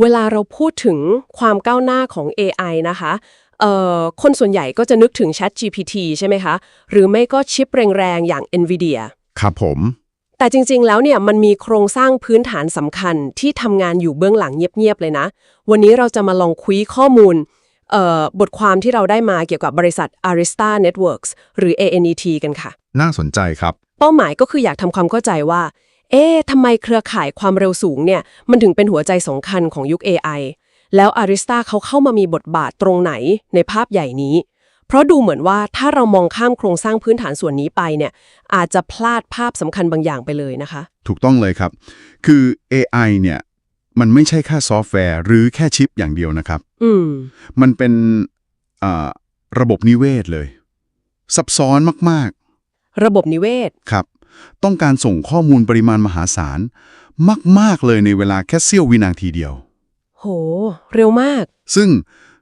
เวลาเราพูดถึงความก้าวหน้าของ AI นะคะเอ่อคนส่วนใหญ่ก็จะนึกถึง Chat GPT ใช่ไหมคะ หรือไม่ก็ชิปแรงๆ อย่าง NVIDIA ครับผม แต่จริงๆ แล้วเนี่ยมันมีโครงสร้างพื้นฐานสำคัญที่ทำงานอยู่เบื้องหลังเงียบๆ เลยนะ วันนี้เราจะมาลองคุยข้อมูลเอ่อบทความที่เราได้มาเกี่ยวกับบริษัท Arista Networks หรือ ANET กันค่ะ น่าสนใจครับ เป้าหมายก็คืออยากทำความเข้าใจว่า เอ๊ะทำไมเครือข่ายความเร็วสูงเนี่ย มันถึงเป็นหัวใจสำคัญของยุค AI แล้ว Arista เขาเข้ามามีบทบาทตรงไหนในภาพใหญ่นี้ เพราะดูเหมือนว่าถ้าเรามองข้ามโครงสร้างพื้นฐานส่วนนี้ไปเนี่ย อาจจะพลาดภาพสำคัญบางอย่างไปเลยนะคะ ถูกต้องเลยครับ คือ AI เนี่ย มันไม่ใช่แค่ซอฟต์แวร์ หรือแค่ชิปอย่างเดียวนะครับ อืม มันเป็นอ่าระบบนิเวศเลย ซับซ้อนมากระบบนิเวศๆครับ ต้องการส่งข้อมูลปริมาณมหาศาล มาก ๆ เลยในเวลาแค่เสี้ยววินาทีเดียว โห เร็วมาก ซึ่ง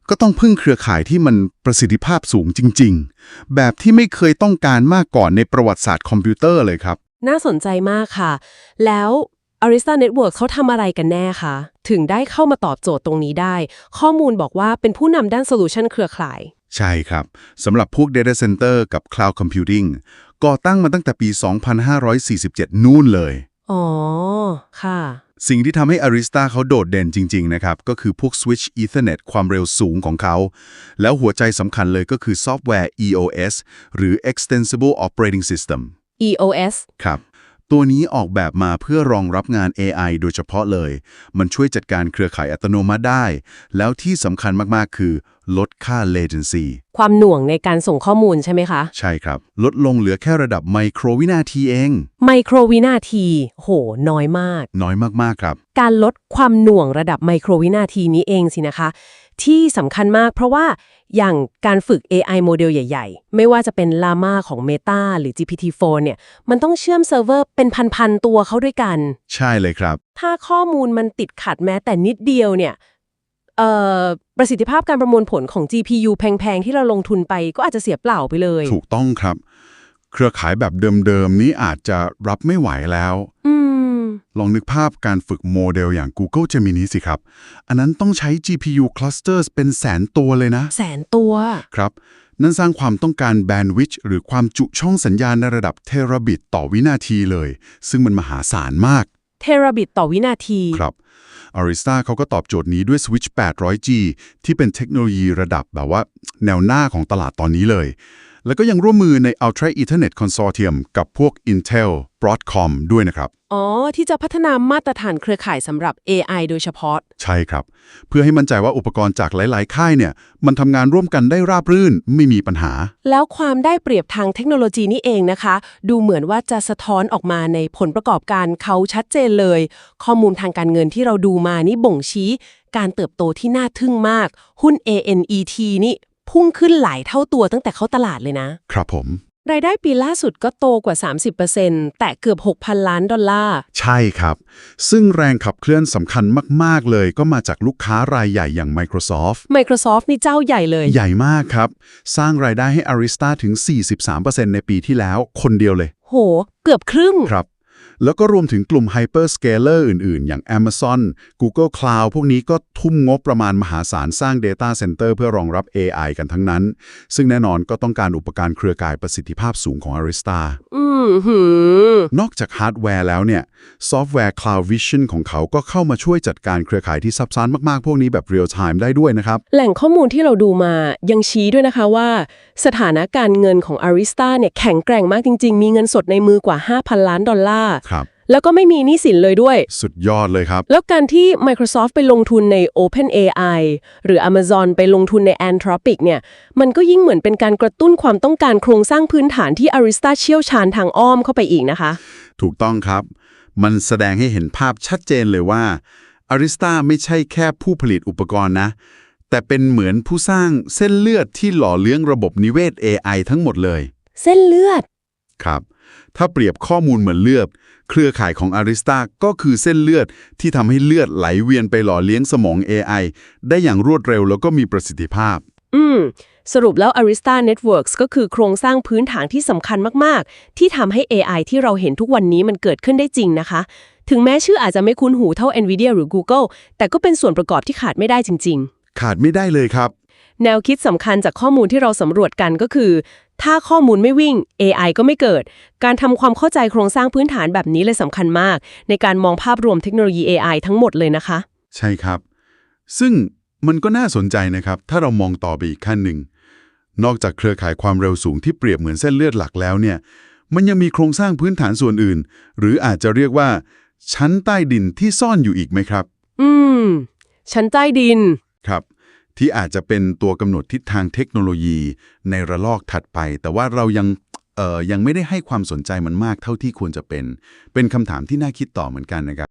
ก็ต้องพึ่งเครือข่ายที่มันประสิทธิภาพสูงจริง ๆ แบบที่ไม่เคยต้องการมากก่อนในประวัติศาสตร์คอมพิวเตอร์เลยครับ น่าสนใจมากค่ะ แล้ว Arista Network เขาทำอะไรกันแน่คะ ถึงได้เข้ามาตอบโจทย์ตรงนี้ได้ ข้อมูลบอกว่าเป็นผู้นำด้านโซลูชันเครือข่าย ใช่ครับ สำหรับพวก Data Center กับ Cloud Computing ก่อตั้งมาตั้งแต่ปี 2547 นู่นเลย อ๋อ ค่ะ สิ่งที่ทำให้ Arista เขาโดดเด่นจริง ๆ นะครับ ก็คือพวก Switch Ethernet ความเร็วสูงของเขา แล้วหัวใจสำคัญเลยก็คือซอฟต์แวร์ EOS หรือ Extensible Operating System EOS ครับ ตัวนี้ออกแบบมาเพื่อรองรับงาน AI โดยเฉพาะเลย มันช่วยจัดการเครือข่ายอัตโนมัติได้ แล้วที่สำคัญมาก ๆ คือ ลดค่า latency ความหน่วงในการส่งข้อมูลใช่ไหมคะ ใช่ครับ ลดลงเหลือแค่ระดับไมโครวินาทีเอง ไมโครวินาที โห น้อยมาก น้อยมาก ๆ ครับ การลดความหน่วงระดับไมโครวินาทีนี้เองสินะคะ ที่สำคัญมากเพราะว่าอย่างการฝึก AI โมเดลใหญ่ๆ ไม่ว่าจะเป็น Llama ของ Meta หรือ GPT-4 เนี่ย มันต้องเชื่อมเซิร์ฟเวอร์เป็นพัน ๆ ตัวเข้าด้วยกัน ใช่เลยครับ ถ้าข้อมูลมันติดขัดแม้แต่นิดเดียวเนี่ยเอ่อประสิทธิภาพการประมวลผลของ GPU แพง ๆ ที่เราลงทุนไปก็อาจจะเสียเปล่าไปเลย ถูกต้องครับ เครือข่ายแบบเดิม ๆ นี้อาจจะรับไม่ไหวแล้ว อืม ลองนึกภาพการฝึกโมเดลอย่าง Google Gemini สิครับ อันนั้นต้องใช้ GPU clusters เป็นแสนตัวเลยนะ แสนตัว ครับ นั่นสร้างความต้องการแบนด์วิด t ์หรือความจุช่องสัญญาณในระดับเทราบิตต่อวินาทีเลย ซึ่งมันมหาศาลมาก เทราบิตต่อวินาที ครับ Arista เขาก็ตอบโจทย์นี้ด้วย Switch 800G ที่เป็นเทคโนโลยีระดับแบบว่า แนวหน้าของตลาดตอนนี้เลย แล้วก็ยังร่วมมือใน Ultra Ethernet Consortium กับพวก Intel Broadcom ด้วยนะครับ อ๋อ ที่จะพัฒนามาตรฐานเครือข่ายสำหรับ AI โดยเฉพาะ ใช่ครับ เพื่อให้มั่นใจว่าอุปกรณ์จากหลาย ๆ ค่ายเนี่ย มันทำงานร่วมกันได้ราบรื่นไม่มีปัญหา แล้วความได้เปรียบทางเทคโนโลยีนี่เองนะคะ ดูเหมือนว่าจะสะท้อนออกมาในผลประกอบการเขาชัดเจนเลย ข้อมูลทางการเงินที่เราดูมานี่บ่งชี้ การเติบโตที่น่าทึ่งมาก หุ้น ANET นี่ พุ่งขึ้นหลายเท่าตัวตั้งแต่เข้าตลาดเลยนะ ครับผม รายได้ปีล่าสุดก็โตกว่า 30%แต่เกือบ 6,000 ล้านดอลลาร์ ใช่ครับ ซึ่งแรงขับเคลื่อนสำคัญมาก ๆ เลย ก็มาจากลูกค้ารายใหญ่อย่าง Microsoft Microsoft นี่เจ้าใหญ่เลย ใหญ่มากครับ สร้างรายได้ให้ Arista ถึง 43%ในปีที่แล้ว คนเดียวเลย โห เกือบครึ่ง ครับ แล้วก็รวมถึงกลุ่ม Hyperscaler อื่นๆ อย่าง Amazon Google Cloud พวกนี้ก็ทุ่มงบประมาณมหาศาลสร้าง Data Center เพื่อรองรับ AI กันทั้งนั้น ซึ่งแน่นอนก็ต้องการอุปกรณ์เครือข่ายประสิทธิภาพสูงของ Arista อืมหืมนอกจากฮาร์ดแวร์แล้วเนี่ย ซอฟต์แวร์ Cloud Vision ของเขาก็เข้ามาช่วยจัดการเครือข่ายที่ซับซ้อนมากๆ พวกนี้แบบ real time ได้ด้วยนะครับ แหล่งข้อมูลที่เราดูมายังชี้ด้วยนะคะว่า สถานะการเงินของ Arista เนี่ยแข็งแกร่งมากจริง ๆ มีเงินสดในมือกว่า 5,000 ล้านดอลลาร์ครับ แล้วก็ไม่มีหนี้สินเลยด้วย สุดยอดเลยครับ แล้วการที่ Microsoft ไปลงทุนใน OpenAI หรือ Amazon ไปลงทุนใน Anthropic เนี่ย มันก็ยิ่งเหมือนเป็นการกระตุ้นความต้องการโครงสร้างพื้นฐานที่ Arista เชี่ยวชาญทางอ้อมเข้าไปอีกนะคะ ถูกต้องครับ มันแสดงให้เห็นภาพชัดเจนเลยว่า Arista ไม่ใช่แค่ผู้ผลิตอุปกรณ์นะ แต่เป็นเหมือนผู้สร้างเส้นเลือดที่หล่อเลี้ยงระบบนิเวศ AI ทั้งหมดเลย เส้นเลือด ครับ ถ้าเปรียบข้อมูลเหมือนเลือด เครือข่ายของ Arista ก็คือเส้นเลือดที่ทำให้เลือดไหลเวียนไปหล่อเลี้ยงสมอง AI ได้อย่างรวดเร็วแล้วก็มีประสิทธิภาพ อืม สรุปแล้ว Arista Networks ก็คือโครงสร้างพื้นฐานที่สำคัญมาก ๆ ที่ทำให้ AI ที่เราเห็นทุกวันนี้มันเกิดขึ้นได้จริงนะคะ ถึงแม้ชื่ออาจจะไม่คุ้นหูเท่า NVIDIA หรือ Google แต่ก็เป็นส่วนประกอบที่ขาดไม่ได้จริง ๆ ขาดไม่ได้เลยครับ แนวคิดสำคัญจากข้อมูลที่เราสำรวจกันก็คือ ถ้าข้อมูลไม่วิ่ง AI ก็ไม่เกิด การทำความเข้าใจโครงสร้างพื้นฐานแบบนี้เลยสำคัญมาก ในการมองภาพรวมเทคโนโลยี AI ทั้งหมดเลยนะคะ ใช่ครับ ซึ่งมันก็น่าสนใจนะครับ ถ้าเรามองต่อไปอีกขั้นหนึ่ง นอกจากเครือข่ายความเร็วสูงที่เปรียบเหมือนเส้นเลือดหลักแล้วเนี่ย มันยังมีโครงสร้างพื้นฐานส่วนอื่น หรืออาจจะเรียกว่า ชั้นใต้ดินที่ซ่อนอยู่อีกไหมครับ อืม ชั้นใต้ดิน ครับ ที่อาจจะเป็นตัวกำหนดทิศทางเทคโนโลยีในระลอกถัดไป แต่ว่าเรายังยังไม่ได้ให้ความสนใจมันมากเท่าที่ควรจะเป็น เป็นคำถามที่น่าคิดต่อเหมือนกันนะครับ